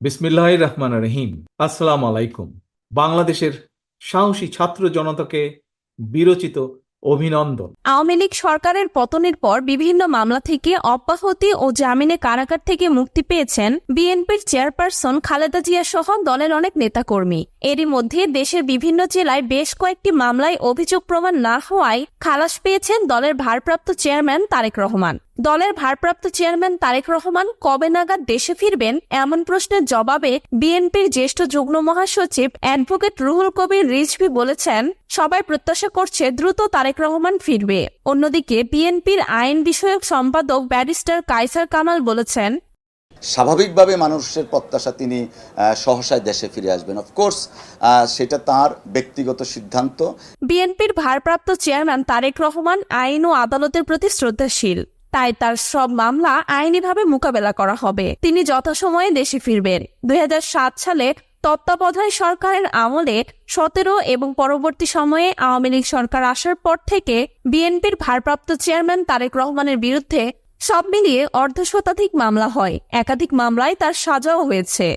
বিসমিল্লাহ রহমান রহিম। আসসালাম আলাইকুম। বাংলাদেশের সাহসী ছাত্র জনতাকে বিরচিত অভিনন্দন। আওয়ামী লীগ সরকারের পতনের পর বিভিন্ন মামলা থেকে অব্যাহতি ও জামিনে কারাগার থেকে মুক্তি পেয়েছেন বিএনপির চেয়ারপারসন খালেদা জিয়া সহ দলের অনেক নেতাকর্মী। এরই মধ্যে দেশের বিভিন্ন জেলায় বেশ কয়েকটি মামলায় অভিযোগ প্রমাণ না হওয়ায় খালাস পেয়েছেন দলের ভারপ্রাপ্ত চেয়ারম্যান তারেক রহমান। দলের ভারপ্রাপ্ত চেয়ারম্যান তারেক রহমান কবে নাগাদ দেশে ফিরবেন এমন প্রশ্নের জবাবে বিএনপির জ্যেষ্ঠ যুগ্ম মহাসচিব অ্যাডভোকেট রুহুল কবির রিজভি বলেছেন সবাই প্রত্যাশা করছে দ্রুত তারেক রহমান ফিরবে। অন্যদিকে বিএনপির আইন বিষয়ক সম্পাদক ব্যারিস্টার কাইসার কামাল বলেছেন স্বাভাবিকভাবে মানুষের প্রত্যাশা তিনি সহসায় দেশে ফিরে আসবেন। অফকোর্স সেটা তার ব্যক্তিগত সিদ্ধান্ত। বিএনপির ভারপ্রাপ্ত চেয়ারম্যান তারেক রহমান আইন ও আদালতের প্রতি শ্রদ্ধাশীল। তাই তার সব মামলা আইনিভাবে মোকাবেলা করা হবে। তিনি যথাসময়ে দেশে ফিরবেন। দুই হাজার সাত সালে তত্ত্বাবধায়ক সরকারের আমলে সতেরো এবং পরবর্তী সময়ে আওয়ামী লীগ সরকার আসার পর থেকে বিএনপির ভারপ্রাপ্ত চেয়ারম্যান তারেক রহমানের বিরুদ্ধে সব মিলিয়ে অর্ধ শতাধিক মামলা হয়। একাধিক মামলায় তার সাজাও হয়েছে।